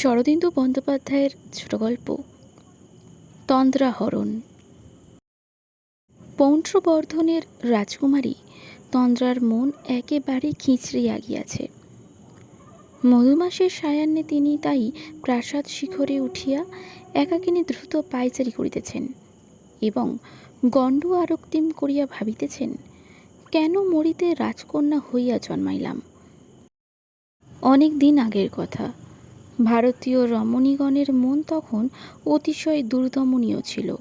শরদিন্দু বন্দ্যোপাধ্যায়ের ছোট গল্প, তন্দ্রাহরণ। পৌণ্ড্রবর্ধনের রাজকুমারী তন্দ্রার মন একেবারে খিঁচড়িয়া গিয়াছে মধুমাসের সায়াহ্নে তিনি তাই প্রাসাদ শিখরে উঠিয়া একাকিনী দ্রুত পায়চারি করিতেছেন এবং গণ্ড আরক্তিম করিয়া ভাবিতেছেন, কেন মরিতে রাজকন্যা হইয়া জন্মাইলাম? অনেক দিন আগের কথা। ভারতীয় রমণীগণের মন তখন অতিশয় দুর্দমনীয় ছিল।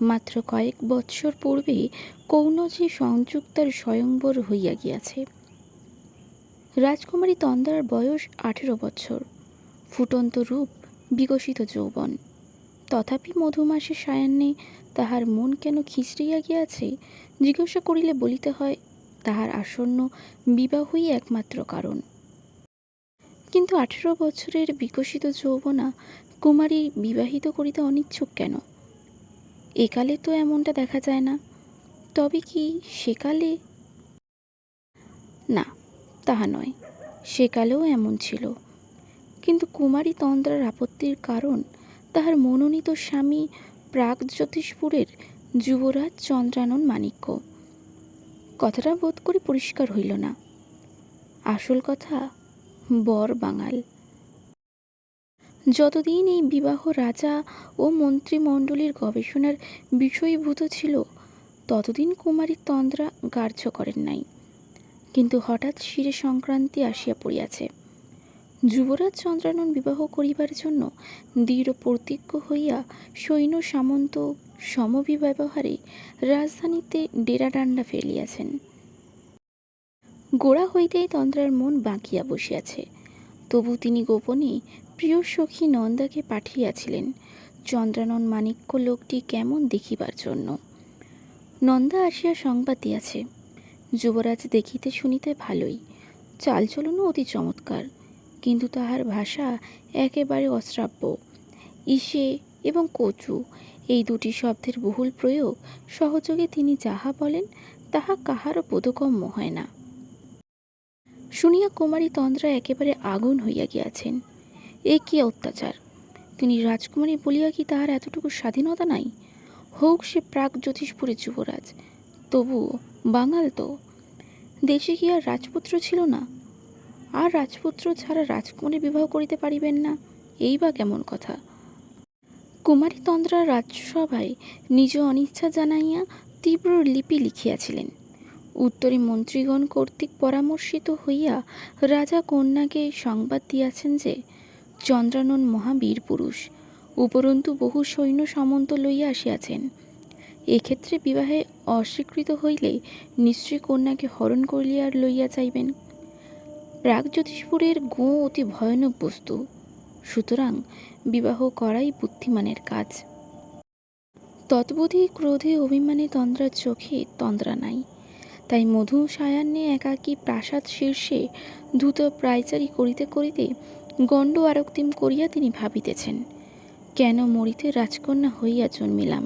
মাত্র কয়েক বৎসর পূর্বে কৌনজি সংযুক্তার স্বয়ংবর হইয়া গিয়াছে। রাজকুমারী তন্দার বয়স আঠেরো বছর ফুটন্ত রূপ, বিকশিত যৌবন। তথাপি মধুমাসের সায়ান্নে তাহার মন কেন খিচড়িয়া গিয়াছে, জিজ্ঞাসা করিলে বলিতে হয়, তাহার আসন্ন বিবাহই একমাত্র কারণ। কিন্তু আঠেরো বছরের বিকশিত যৌবনা কুমারী বিবাহিত করিতে অনিচ্ছুক কেন? একালে তো এমনটা দেখা যায় না। তবে কি সেকালে? না, তাহা নয়, সেকালেও এমন ছিল। কিন্তু কুমারী তন্দ্রার আপত্তির কারণ তাহার মনোনীত স্বামী প্রাগজ্যোতিষপুরের যুবরাজ চন্দ্রানন মাণিক্য। কথাটা বোধ করি পরিষ্কার হইল না। আসল কথা বর বাঙাল। যতদিন এই বিবাহ রাজা ও মন্ত্রিমণ্ডলীর গবেষণার বিষয়ীভূত ছিল, ততদিন কুমারী তন্দ্রা গার্হ্য করেন নাই। কিন্তু হঠাৎ শিরে সংক্রান্তি আসিয়া পড়িয়াছে। যুবরাজ চন্দ্রানন বিবাহ করিবার জন্য দৃঢ় প্রতিজ্ঞ হইয়া সৈন্য সামন্ত সমবিব্যবহারে রাজধানীতে ডেরাডান্ডা ফেলিয়াছেন। গোড়া হইতেই তন্দ্রার মন বাঁকিয়া বসিয়াছে। তবু তিনি গোপনে প্রিয় সখী নন্দাকে পাঠিয়াছিলেন। চন্দ্রানন মাণিক্য লোকটি কেমন দেখিবার জন্য। নন্দা আসিয়া সংবাদ দিয়াছে, যুবরাজ দেখিতে শুনিতে ভালোই, চালচলনও অতি চমৎকার, কিন্তু তাহার ভাষা একেবারে অশ্রাব্য। ইসে এবং কচু এই দুটি শব্দের বহুল প্রয়োগ সহযোগে তিনি যাহা বলেন, তাহা কাহারও বোধগম্য হয় না। শুনিয়া কুমারী তন্দ্রা একেবারে আগুন হইয়া গিয়াছেন। এ কি অত্যাচার? তিনি রাজকুমারী বলিয়া কি তাহার এতটুকু স্বাধীনতা নাই? হোক সে প্রাক জ্যোতিষপুরের যুবরাজ, তবুও বাঙাল তো। দেশে কি আর রাজপুত্র ছিল না? আর রাজপুত্র ছাড়া রাজকুমারী বিবাহ করিতে পারিবেন না? এই বা কেমন কথা? কুমারী তন্দ্রা রাজসভায় নিজ অনিচ্ছা জানাইয়া তীব্র লিপি লিখিয়াছিলেন। উত্তরে মন্ত্রীগণ কর্তৃক পরামর্শিত হইয়া রাজা কন্যাকে সংবাদ দিয়াছেন যে, চন্দ্রানন মহাবীর পুরুষ, উপরন্তু বহু সৈন্য সামন্ত লইয়া আসিয়াছেন। এক্ষেত্রে বিবাহে অস্বীকৃত হইলে নিশ্চয়ই কন্যাকে হরণ করিয়া লইয়া যাইবেন। প্রাগজ্যোতিষপুরের গো অতি ভয়ানক বস্তু। সুতরাং বিবাহ করাই বুদ্ধিমানের কাজ। তৎবধি ক্রোধে অভিমানে তন্দ্রার চোখে তন্দ্রা নাই। তাই মধু সায়ান্নে একাকী প্রাসাদ শীর্ষে দ্রুত প্রায়চারি করিতে করিতে গণ্ড আরক্তিম করিয়া তিনি ভাবিতেছেন, কেন মরিতে রাজকন্যা হইয়া জন্মিলাম।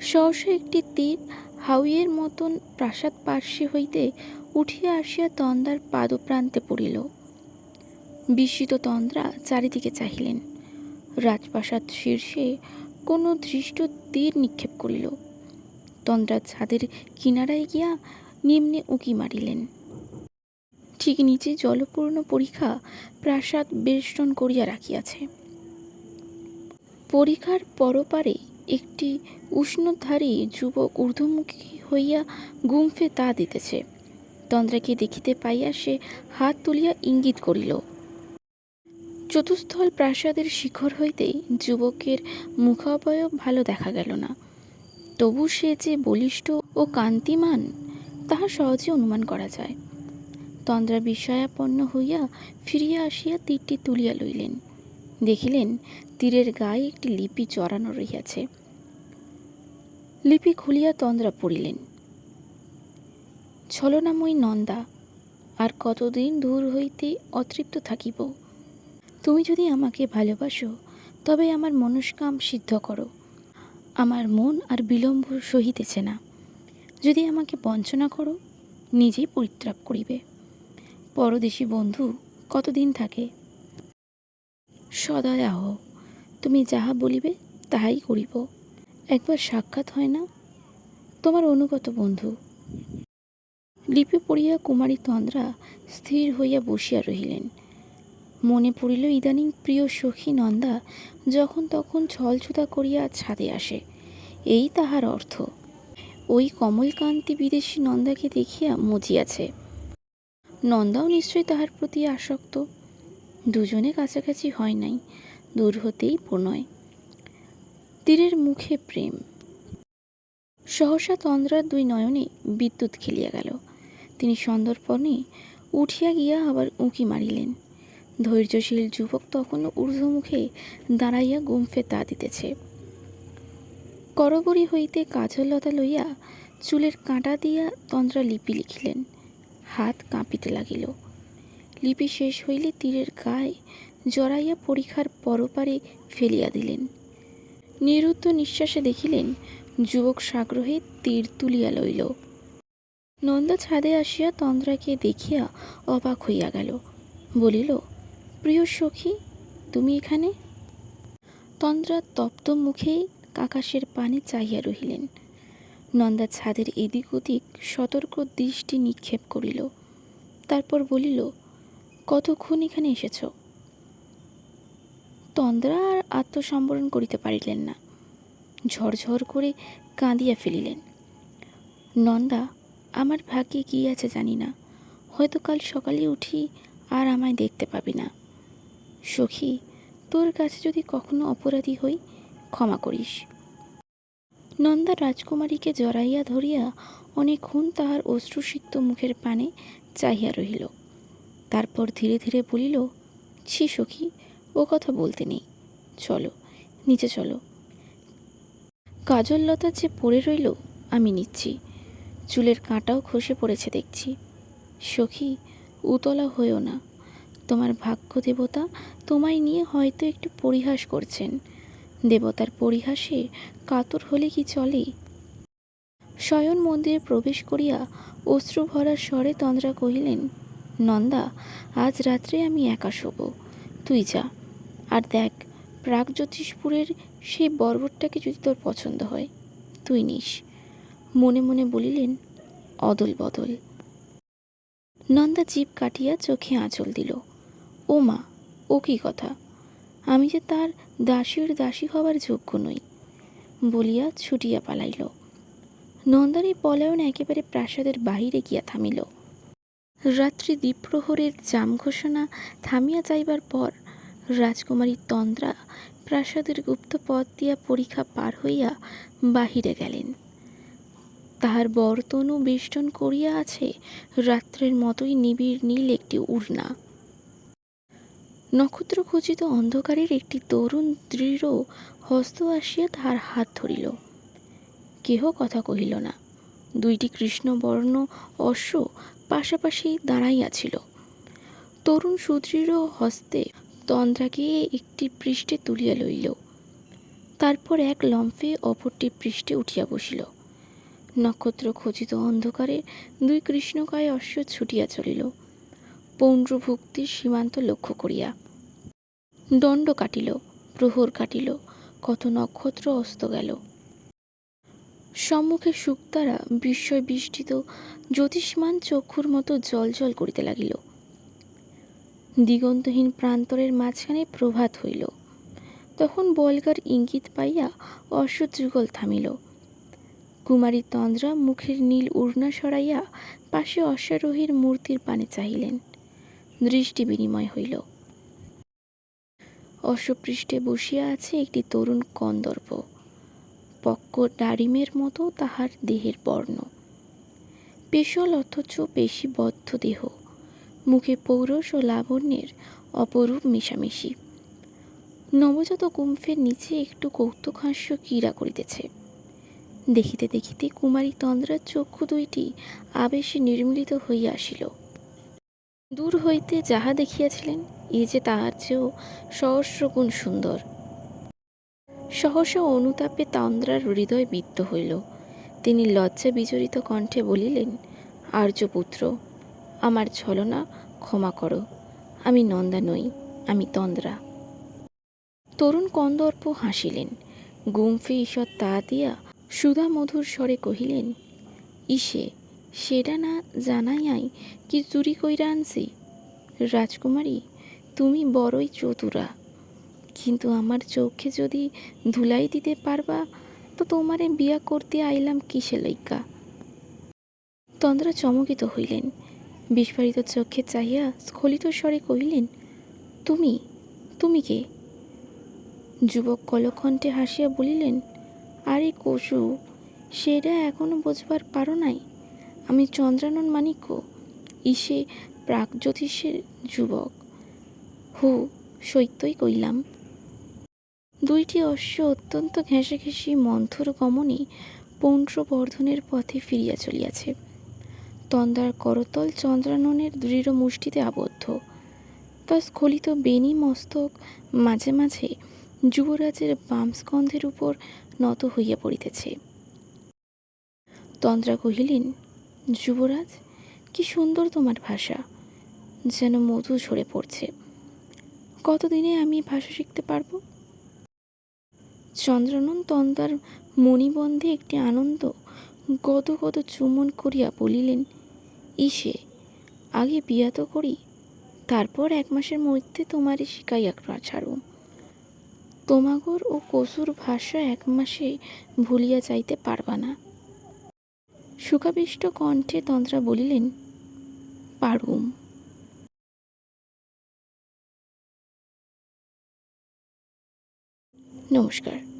সহসা একটি তীর হাউইয়ের মতন প্রাসাদ পার্শ্বে হইতে উঠিয়া আসিয়া তন্দ্রার পাদপ্রান্তে পড়িল। বিস্মিত তন্দ্রা চারিদিকে চাহিলেন। রাজপ্রাসাদ শীর্ষে কোনো দৃষ্ট তীর নিক্ষেপ করিল। তন্দ্রা ছাদের কিনারায় গিয়া নিম্নে উঁকি মারিলেন। ঠিক নিচে জলপূর্ণ পরীক্ষা প্রাসাদ বেষ্টন করিয়া রাখিয়াছে। পরীক্ষার পরপারে একটি উষ্ণধারী যুবক ঊর্ধ্বমুখী হইয়া গুমফে তা দিতেছে। তন্দ্রাকে দেখিতে পাইয়া সে হাত তুলিয়া ইঙ্গিত করিল, চতুস্থল প্রাসাদের শিখর হইতেই যুবকের মুখাবয়ব ভালো দেখা গেল না। তবু সে যে বলিষ্ঠ ও কান্তিমান, তাহা সহজে অনুমান করা যায়। তন্দ্রা বিষয়াপন্ন হইয়া ফিরিয়া আসিয়া তীরটি তুলিয়া লইলেন। দেখিলেন তীরের গায়ে একটি লিপি জড়ানো রহিয়াছে। লিপি খুলিয়া তন্দ্রা পড়িলেন। ছলনাময়ী নন্দা, আর কতদিন দূর হইতে অতৃপ্ত থাকিব? তুমি যদি আমাকে ভালোবাসো, তবে আমার মনস্কাম সিদ্ধ করো। আমার মন আর বিলম্ব সহিতেছে না। যদি আমাকে বঞ্চনা করো, নিজেই পরিত্রাপ করিবে। পরদেশী বন্ধু, কতদিন থাকে? সদয় আহ তুমি যাহা বলিবে, তাহাই করিব। একবার সাক্ষাৎ হয় না? তোমার অনুগত বন্ধু। লিপি পড়িয়া কুমারী তন্দ্রা স্থির হইয়া বসিয়া রহিলেন। মনে পড়িল ইদানিং প্রিয় সখী নন্দা যখন তখন ছলছুতা করিয়া ছাদে আসে। এই তাহার অর্থ, ওই কমলকান্তি বিদেশি নন্দাকে দেখিয়া মজিয়াছে। নন্দাও নিশ্চয়ই তাহার প্রতি আসক্ত। দুজনে কাছাকাছি হয় নাই, দূর হতেই প্রণয়। তীরের মুখে প্রেম। সহসা তন্দ্রার দুই নয়নে বিদ্যুৎ খেলিয়া গেল। তিনি সন্দর্পণে উঠিয়া গিয়া আবার উঁকি মারিলেন। ধৈর্যশীল যুবক তখনও ঊর্ধ্বমুখে দাঁড়াইয়া গুম্ফে তা দিতেছে। করবরি হইতে কাজললতা লইয়া চুলের কাঁটা দিয়া তন্দ্রা লিপি লিখিলেন। হাত কাঁপিতে লাগিল। লিপি শেষ হইলে তীরের গায়ে জড়াইয়া পরীক্ষার পরপারে ফেলিয়া দিলেন। নিরুদ্ধ নিঃশ্বাসে দেখিলেন, যুবক সাগ্রহে তীর তুলিয়া লইল। নন্দা ছাদে আসিয়া তন্দ্রাকে দেখিয়া অবাক হইয়া গেল। বলিল প্রিয় সখী, তুমি এখানে? তন্দ্রা তপ্ত মুখে আকাশের পানে চাহিয়া রহিলেন। নন্দা ছাদের এদিক ওদিক সতর্ক দৃষ্টি নিক্ষেপ করিল। তারপর বলিল, কতক্ষণ এখানে এসেছ? তন্দ্রা আর আত্মসম্বরণ করিতে পারিলেন না। ঝরঝর করে কাঁদিয়া ফেলিলেন। নন্দা, আমার ভাগ্যে কী আছে জানি না। হয়তো কাল সকালে উঠি আর আমায় দেখতে পাবি না। সখী, তোর কাছে যদি কখনো অপরাধী হই, ক্ষমা করিস। নন্দা রাজকুমারীকে জড়াইয়া ধরিয়া অনেকক্ষণ তাহার অশ্রুসিক্ত মুখের পানে চাহিয়া রহিল। তারপর ধীরে ধীরে বলিল, ছি সখী, ও কথা বলতে নেই। চলো, নিচে চলো। কাজললতা যে পড়ে রইল, আমি নিচ্ছি। চুলের কাঁটাও খসে পড়েছে দেখছি। সখী, উতলা হয়েও না। তোমার ভাগ্য দেবতা তোমায় নিয়ে হয়তো একটু পরিহাস করছেন। দেবতার পরিহাসে কাতর হলে কি চলে? শয়ন মন্দিরে প্রবেশ করিয়া অশ্রু ভরা স্বরে তন্দ্রা কহিলেন, নন্দা, আজ রাত্রে আমি একা শোব। তুই যা। আর দেখ, প্রাগজ্যোতিষপুরের সেই বর্বরটাকে যদি তোর পছন্দ হয়, তুই নিস। মনে মনে বলিলেন, অদল বদল। নন্দা জীব কাটিয়া চোখে আঁচল দিল। ও মা, ও কি কথা? আমি যে তার দাসীর দাসী হবার যোগ্য নই। বলিয়া ছুটিয়া পালাইল। নন্দার এই পলায়ন একেবারে প্রাসাদের বাহিরে গিয়া থামিল। রাত্রি দ্বীপ্রহরের জাম ঘোষণা থামিয়া যাইবার পর রাজকুমারী তন্দ্রা প্রাসাদের গুপ্ত পথ দিয়া পরীক্ষা পার হইয়া বাহিরে গেলেন। তাহার বরতনু বেষ্টন করিয়া আছে, রাত্রের মতোই নিবিড় নীল একটি উড়না। নক্ষত্র খচিত অন্ধকারের একটি তরুণ দৃঢ় হস্ত আসিয়া তাহার হাত ধরিল। কেহ কথা কহিল না। দুইটি কৃষ্ণবর্ণ অশ্ব পাশাপাশি দাঁড়াইয়াছিল। তরুণ সুদৃঢ় হস্তে তন্দ্রাকে একটি পৃষ্ঠে তুলিয়া লইল। তারপর এক লম্ফে অপরটি পৃষ্ঠে উঠিয়া বসিল। নক্ষত্র খচিত অন্ধকারে দুই কৃষ্ণকায় অশ্ব ছুটিয়া চলিল। পৌণ্ড্রভুক্তির সীমান্ত লক্ষ্য করিয়া। দণ্ড কাটিল, প্রহর কাটিল, কত নক্ষত্র অস্ত গেল। সম্মুখে শুকতারা বিস্ময় বিষ্টিত জ্যোতিষ্মান চক্ষুর মতো জল জল করিতে লাগিল। দিগন্তহীন প্রান্তরের মাঝখানে প্রভাত হইল। তখন বলগার ইঙ্গিত পাইয়া অশ্বযুগল থামিল। কুমারী তন্দ্রা মুখের নীল উড়না সরাইয়া পাশে অশ্বারোহীর মূর্তির পানে চাহিলেন। দৃষ্টি বিনিময় হইল। অশ্বপৃষ্ঠে বসিয়া আছে একটি তরুণ কন্দর্প পক্ক ডারিমের মতো তাহার দেহের বর্ণ। পেশল অথচ পেশিবদ্ধ দেহ। মুখে পৌরস ও লাবণ্যের অপরূপ মিশামিশি। নবজাত কুম্ফের নিচে একটু কৌতুকহাস্য ক্রীড়া করিতেছে। দেখিতে দেখিতে কুমারী তন্দ্রার চক্ষু দুইটি আবেশে নির্মিলিত হইয়া আসিল। দূর হইতে যাহা দেখিয়াছিলেন, এ যে তাহার চেয়েও সহস্রগুণ সুন্দর। সহসা অনুতাপে তন্দ্রার হৃদয় বিদ্ধ হইল। তিনি লজ্জা বিজড়িত কণ্ঠে বলিলেন, আর্যপুত্র, আমার ছলনা ক্ষমা করো। আমি নন্দা নই, আমি তন্দ্রা। তরুণ কন্দর্প হাসিলেন। গুমফে ঈশ্বর তা দিয়া সুধা মধুর স্বরে কহিলেন, ইসে সেটা না জানাই আই কি চুরি কইরা আনছি? রাজকুমারী, তুমি বড়ই চতুরা। কিন্তু আমার চোখে যদি ধুলাই দিতে পারবা, তো তোমারে বিয়া করতে আইলাম কিসে লইকা? তন্দ্রা চমকিত হইলেন। বিস্ফারিত চোখে চাহিয়া স্খলিত স্বরে কহিলেন, তুমি তুমি কে? যুবক কলকণ্ঠে হাসিয়া বলিলেন, আরে কসু, সেটা এখনও বোঝবার পারো নাই। আমি চন্দ্রানন মানিক্য ইসে প্রাগজ্যোতিষের যুবক। হু, সত্যই কইলাম। দুইটি অশ্ব অত্যন্ত ঘেঁষাঘেঁষি মন্থর গমনে পৌণ্ড্রবর্ধনের পথে ফিরিয়া চলিয়াছে। তন্দার করতল চন্দ্রাননের দৃঢ় মুষ্টিতে আবদ্ধ। তা স্খলিত বেণী মস্তক মাঝে মাঝে যুবরাজের বাম স্কন্ধের উপর নত হইয়া পড়িতেছে। তন্দ্রা কহিলেন যুবরাজ, কি সুন্দর তোমার ভাষা, যেন মধু ঝরে পড়ছে। কতদিনে আমি ভাষা শিখতে পারব? চন্দ্রানন তন্দার মণিবন্ধে একটি আনন্দ গত গত চুমন করিয়া বলিলেন, ইসে, আগে বিয়া তো করি, তারপর এক মাসের মধ্যে তোমারই শিখাইয়া ছাড়ুম তোমাগর ও কসুর ভাষা এক মাসে ভুলিয়া যাইতে পারবা না। সুখাবিষ্ট কণ্ঠে তন্ত্রা বলিলেন পারুম। নমস্কার।